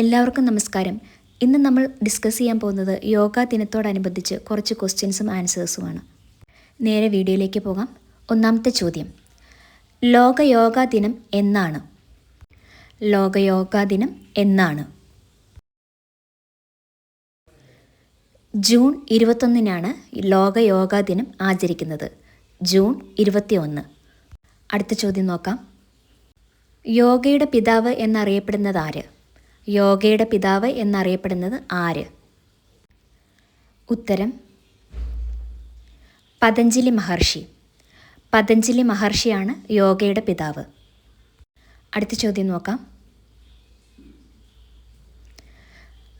എല്ലാവർക്കും നമസ്കാരം. ഇന്ന് നമ്മൾ ഡിസ്കസ് ചെയ്യാൻ പോകുന്നത് യോഗ ദിനത്തോടനുബന്ധിച്ച് കുറച്ച് ക്വസ്റ്റ്യൻസും ആൻസേഴ്സുമാണ് നേരെ വീഡിയോയിലേക്ക് പോകാം. ഒന്നാമത്തെ ചോദ്യം. ലോക യോഗ ദിനം എന്നാണ്? ലോക യോഗ ദിനം എന്നാണ്? ജൂൺ ഇരുപത്തൊന്നിനാണ് ലോക യോഗാ ദിനം ആചരിക്കുന്നത്. ജൂൺ ഇരുപത്തിയൊന്ന്. അടുത്ത ചോദ്യം നോക്കാം. യോഗയുടെ പിതാവ് എന്നറിയപ്പെടുന്നത് ആര്? യോഗയുടെ പിതാവ് എന്നറിയപ്പെടുന്നത് ആര്? ഉത്തരം പതഞ്ജലി മഹർഷി. പതഞ്ജലി മഹർഷിയാണ് യോഗയുടെ പിതാവ്. അടുത്ത ചോദ്യം നോക്കാം.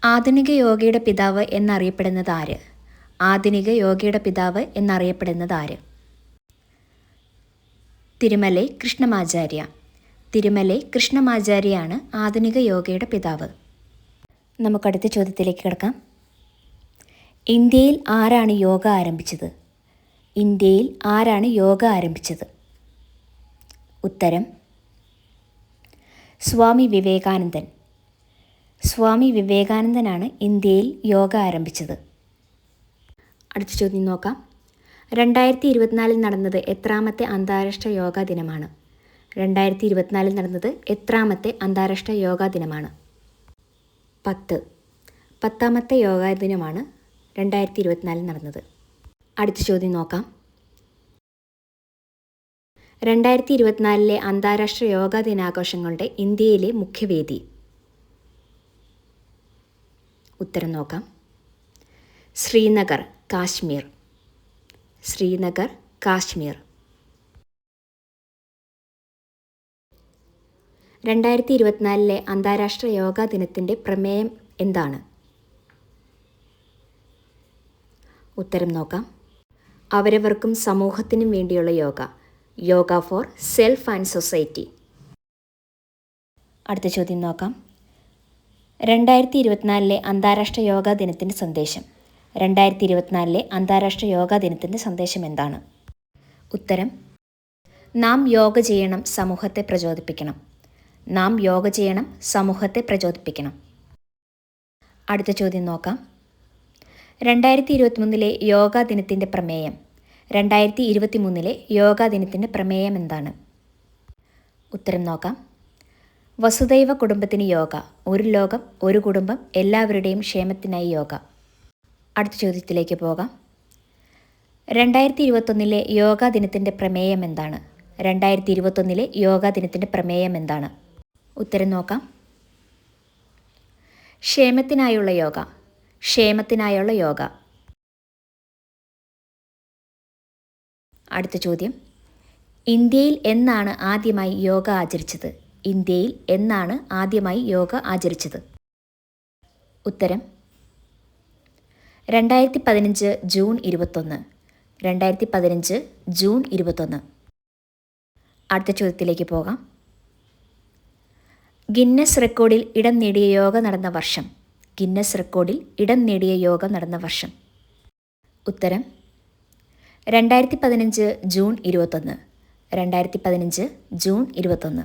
ആധുനിക യോഗയുടെ പിതാവ് എന്നറിയപ്പെടുന്നത് ആര്? ആധുനിക യോഗയുടെ പിതാവ് എന്നറിയപ്പെടുന്നത് ആര്? തിരുമലൈ കൃഷ്ണമാചാര്യ. തിരുമലൈ കൃഷ്ണമാചാര്യയാണ് ആധുനിക യോഗയുടെ പിതാവ്. നമുക്കടുത്ത ചോദ്യത്തിലേക്ക് കിടക്കാം. ഇന്ത്യയിൽ ആരാണ് യോഗ ആരംഭിച്ചത്? ഇന്ത്യയിൽ ആരാണ് യോഗ ആരംഭിച്ചത്? ഉത്തരം സ്വാമി വിവേകാനന്ദൻ. സ്വാമി വിവേകാനന്ദനാണ് ഇന്ത്യയിൽ യോഗ ആരംഭിച്ചത്. അടുത്ത ചോദ്യം നോക്കാം. രണ്ടായിരത്തി ഇരുപത്തിനാലിൽ നടന്നത് എത്രാമത്തെ അന്താരാഷ്ട്ര യോഗാ ദിനമാണ്? രണ്ടായിരത്തി ഇരുപത്തിനാലിൽ നടന്നത് എത്രാമത്തെ അന്താരാഷ്ട്ര യോഗാ ദിനമാണ്. പത്ത്. പത്താമത്തെ യോഗാ ദിനമാണ് രണ്ടായിരത്തി ഇരുപത്തിനാലിൽ നടന്നത്. അടുത്ത ചോദ്യം നോക്കാം. രണ്ടായിരത്തി ഇരുപത്തിനാലിലെ അന്താരാഷ്ട്ര യോഗാ ദിനാഘോഷങ്ങളുടെ ഇന്ത്യയിലെ മുഖ്യവേദി. ഉത്തരം നോക്കാം. ശ്രീനഗർ കാശ്മീർ. ശ്രീനഗർ കാശ്മീർ. രണ്ടായിരത്തി ഇരുപത്തിനാലിലെ അന്താരാഷ്ട്ര യോഗാ ദിനത്തിന്റെ പ്രമേയം എന്താണ്? ഉത്തരം നോക്കാം. അവരവർക്കും സമൂഹത്തിനും വേണ്ടിയുള്ള yoga. Yoga for self and society. അടുത്ത ചോദ്യം നോക്കാം. രണ്ടായിരത്തി ഇരുപത്തിനാലിലെ അന്താരാഷ്ട്ര യോഗാ ദിനത്തിന്റെ സന്ദേശം. രണ്ടായിരത്തി ഇരുപത്തിനാലിലെ അന്താരാഷ്ട്ര യോഗാ ദിനത്തിന്റെ സന്ദേശം എന്താണ്? ഉത്തരം. നാം യോഗ ചെയ്യണം സമൂഹത്തെ പ്രചോദിപ്പിക്കണം. നാം യോഗ ചെയ്യണം സമൂഹത്തെ പ്രചോദിപ്പിക്കണം. അടുത്ത ചോദ്യം നോക്കാം. രണ്ടായിരത്തി ഇരുപത്തിമൂന്നിലെ യോഗാ ദിനത്തിന്റെ പ്രമേയം. രണ്ടായിരത്തി ഇരുപത്തി മൂന്നിലെ യോഗാ ദിനത്തിന്റെ പ്രമേയം എന്താണ്? ഉത്തരം നോക്കാം. വസുദൈവ കുടുംബത്തിന് യോഗ. ഒരു ലോകം ഒരു കുടുംബം എല്ലാവരുടെയും ക്ഷേമത്തിനായി യോഗ. അടുത്ത ചോദ്യത്തിലേക്ക് പോകാം. രണ്ടായിരത്തി ഇരുപത്തൊന്നിലെ യോഗാ ദിനത്തിന്റെ പ്രമേയം എന്താണ്? രണ്ടായിരത്തി ഇരുപത്തൊന്നിലെ യോഗാ ദിനത്തിന്റെ പ്രമേയം എന്താണ്? ഉത്തരം നോക്കാം. ക്ഷേമത്തിനായുള്ള യോഗ. ക്ഷേമത്തിനായുള്ള യോഗ. അടുത്ത ചോദ്യം. ഇന്ത്യയിൽ എന്നാണ് ആദ്യമായി യോഗ ആചരിച്ചത്? ഇന്ത്യയിൽ എന്നാണ് ആദ്യമായി യോഗ ആചരിച്ചത്? ഉത്തരം. രണ്ടായിരത്തി പതിനഞ്ച് ജൂൺ ഇരുപത്തൊന്ന്. രണ്ടായിരത്തി പതിനഞ്ച് ജൂൺ ഇരുപത്തൊന്ന്. അടുത്ത ചോദ്യത്തിലേക്ക് പോകാം. ഗിന്നസ് റെക്കോർഡിൽ ഇടം നേടിയ യോഗ നടന്ന വർഷം. ഗിന്നസ് റെക്കോർഡിൽ ഇടം നേടിയ യോഗ നടന്ന വർഷം. ഉത്തരം രണ്ടായിരത്തി പതിനഞ്ച് ജൂൺ ഇരുപത്തൊന്ന്. രണ്ടായിരത്തി പതിനഞ്ച് ജൂൺ ഇരുപത്തൊന്ന്.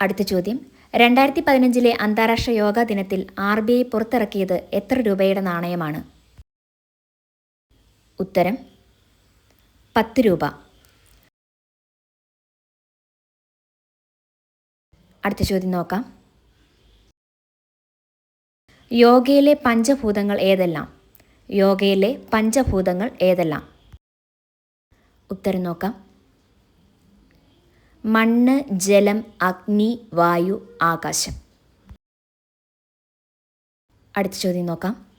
അടുത്ത ചോദ്യം രണ്ടായിരത്തി പതിനഞ്ചിലെ അന്താരാഷ്ട്ര യോഗാ ദിനത്തിൽ ആർ ബി ഐ പുറത്തിറക്കിയത് എത്ര രൂപയുടെ നാണയമാണ്? ഉത്തരം പത്ത് രൂപ. അടുത്ത ചോദ്യം നോക്കാം. യോഗയിലെ പഞ്ചഭൂതങ്ങൾ ഏതെല്ലാം? യോഗയിലെ പഞ്ചഭൂതങ്ങൾ ഏതെല്ലാം? ഉത്തരം നോക്കാം. മണ്ണ് ജലം അഗ്നി വായു ആകാശം. അടുത്ത ചോദ്യം നോക്കാം.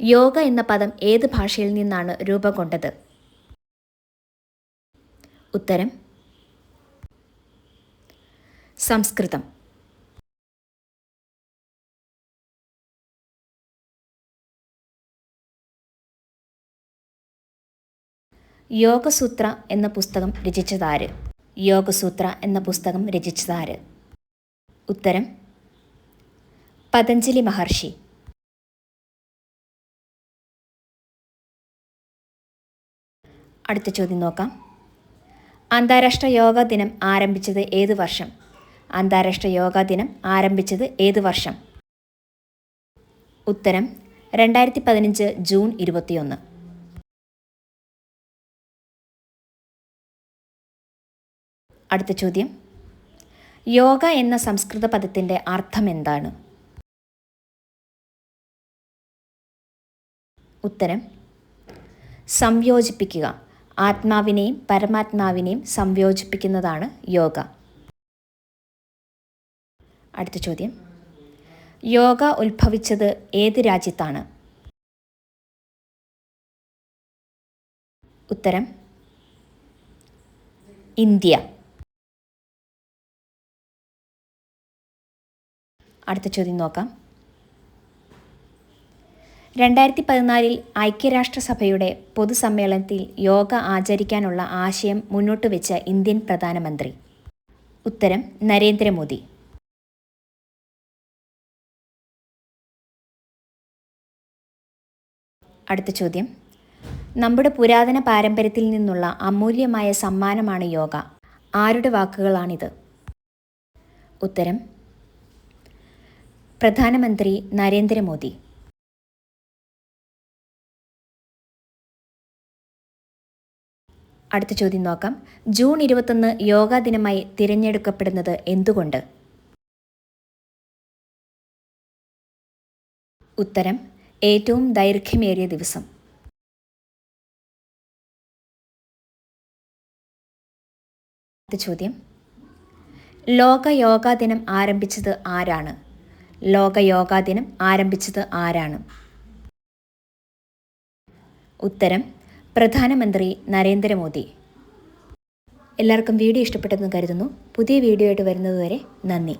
യോഗ എന്ന പദം ഏത് ഭാഷയിൽ നിന്നാണ് രൂപം കൊണ്ടത്? ഉത്തരം സംസ്കൃതം. യോഗസൂത്ര എന്ന പുസ്തകം രചിച്ചതാര്? യോഗസൂത്ര എന്ന പുസ്തകം രചിച്ചതാര്? ഉത്തരം പതഞ്ജലി മഹർഷി. അടുത്ത ചോദ്യം നോക്കാം. അന്താരാഷ്ട്ര യോഗ ദിനം ആരംഭിച്ചത് ഏത് വർഷം? അന്താരാഷ്ട്ര യോഗാ ദിനം ആരംഭിച്ചത് ഏത് വർഷം? ഉത്തരം രണ്ടായിരത്തി പതിനഞ്ച് ജൂൺ ഇരുപത്തിയൊന്ന്. അടുത്ത ചോദ്യം. യോഗ എന്ന സംസ്കൃത പദത്തിന്റെ അർത്ഥം എന്താണ്? ഉത്തരം സംയോജിപ്പിക്കുക. ആത്മാവിനെയും പരമാത്മാവിനെയും സംയോജിപ്പിക്കുന്നതാണ് യോഗ. അടുത്ത ചോദ്യം. യോഗ ഉത്ഭവിച്ചത് ഏത് രാജ്യത്താണ്? ഉത്തരം ഇന്ത്യ. അടുത്ത ചോദ്യം നോക്കാം. രണ്ടായിരത്തി പതിനാലിൽ ഐക്യരാഷ്ട്രസഭയുടെ പൊതുസമ്മേളനത്തിൽ യോഗ ആചരിക്കാനുള്ള ആശയം മുന്നോട്ട് വെച്ച ഇന്ത്യൻ പ്രധാനമന്ത്രി. ഉത്തരം നരേന്ദ്രമോദി. അടുത്ത ചോദ്യം. നമ്മുടെ പുരാതന പാരമ്പര്യത്തിൽ നിന്നുള്ള അമൂല്യമായ സമ്മാനമാണ് യോഗ. ആരുടെ വാക്കുകളാണിത്? ഉത്തരം. പ്രധാനമന്ത്രി നരേന്ദ്രമോദി. അടുത്ത ചോദ്യം നോക്കാം. ജൂൺ ഇരുപത്തൊന്ന് യോഗാ ദിനമായി തിരഞ്ഞെടുക്കപ്പെടുന്നത് എന്തുകൊണ്ട്? ഉത്തരം. ഏറ്റവും ദൈർഘ്യമേറിയ ദിവസം. ചോദ്യം. ലോക യോഗാ ദിനം ആരംഭിച്ചത് ആരാണ്? ലോക യോഗാ ദിനം ആരംഭിച്ചത് ആരാണ്? ഉത്തരം പ്രധാനമന്ത്രി നരേന്ദ്രമോദി. എല്ലാവർക്കും വീഡിയോ ഇഷ്ടപ്പെട്ടെന്ന് കരുതുന്നു. പുതിയ വീഡിയോ ആയിട്ട് വരുന്നതുവരെ നന്ദി.